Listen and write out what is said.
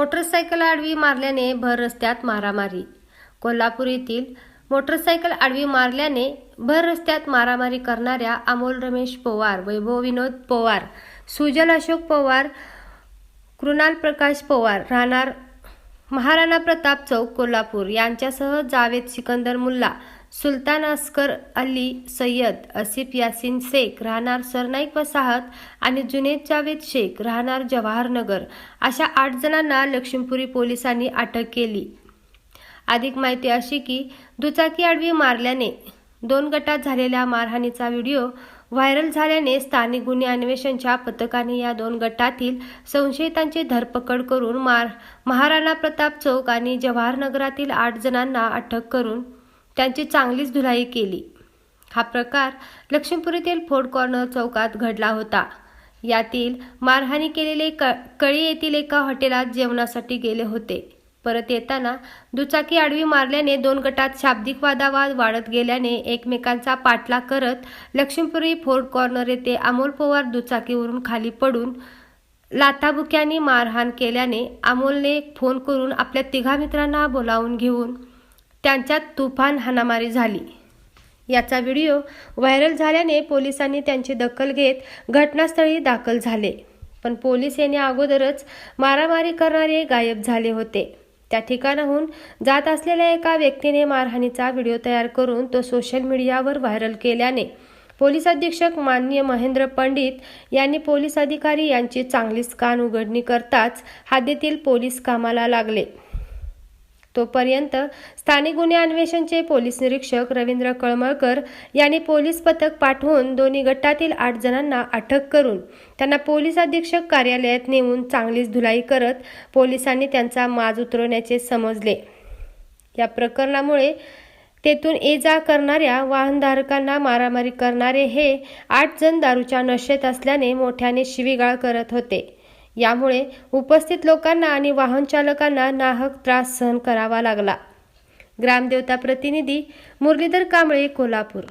Motorcycle आडवी मारल्याने भर रस्त्यात मारामारी. कोल्हापूर येथील मोटरसायकल आडवी मारल्याने भर रस्त्यात मारामारी करणाऱ्या अमोल रमेश पवार वैभव विनोद पवार सुजल अशोक पवार कृणाल प्रकाश पवार राहणार महाराणा प्रताप चौक कोल्हापूर. यांच्यासह जावेद सिकंदर मुल्ला सुलतान अस्कर अली सय्यद असिफ यासिन शेख राहणार सरनाईक वसाहत आणि जुनेद जावेद शेख राहणार जवाहरनगर. अशा आठ जणांना लक्ष्मीपुरी पोलिसांनी अटक केली. अधिक माहिती अशी की दुचाकी आडवी मारल्याने दोन गटात झालेल्या मारहाणीचा व्हिडिओ व्हायरल झाल्याने स्थानिक गुन्हे अन्वेषणच्या पथकाने या दोन गटातील संशयितांची धरपकड करून मार महाराणा प्रताप चौक आणि जवाहरनगरातील आठ जणांना अटक करून त्यांची चांगलीच धुलाई केली. हा प्रकार लक्ष्मीपुरीतील फोर्ड कॉर्नर चौकात घडला होता. यातील मारहाणी केलेले क कळी येथील एका हॉटेलात जेवणासाठी गेले होते. परत येताना दुचाकी आडवी मारल्याने दोन गटात शाब्दिक वादावाद वाढत गेल्याने एकमेकांचा पाठलाग करत लक्ष्मीपुरी फोर्ट कॉर्नर येथे अमोल पवार दुचाकीवरून खाली पडून लाथाबुक्यांनी मारहाण केल्याने अमोलने फोन करून आपल्या तिघा मित्रांना बोलावून घेऊन त्यांच्यात तुफान हाणामारी झाली. याचा व्हिडिओ व्हायरल झाल्याने पोलिसांनी त्यांची दखल घेत घटनास्थळी दाखल झाले. पण पोलीस येण्या अगोदरच मारामारी करणारे गायब झाले होते. त्या ठिकाणाहून जात असलेल्या एका व्यक्तीने मारहाणीचा व्हिडिओ तयार करून तो सोशल मीडियावर व्हायरल केल्याने पोलीस अधीक्षक माननीय महेंद्र पंडित यांनी पोलीस अधिकारी यांची चांगलीच कान उघडणी करताच हद्दीतील पोलीस कामाला लागले. तोपर्यंत स्थानिक गुन्हे अन्वेषणचे पोलीस निरीक्षक रवींद्र कळमळकर यांनी पोलीस पथक पाठवून दोन्ही गटातील आठ जणांना अटक करून त्यांना पोलीस अधीक्षक कार्यालयात नेऊन चांगलीच धुलाई करत पोलिसांनी त्यांचा माज उतरवण्याचे समजले. या प्रकरणामुळे तेथून ये जा करणाऱ्या वाहनधारकांना मारामारी करणारे हे आठ जण दारूच्या नशेत असल्याने मोठ्याने शिवीगाळ करत होते. यामुळे उपस्थित लोकांना आणि वाहन चालकांना नाहक त्रास सहन करावा लागला. ग्रामदेवता प्रतिनिधी मुरलीधर कांबळे कोल्हापूर.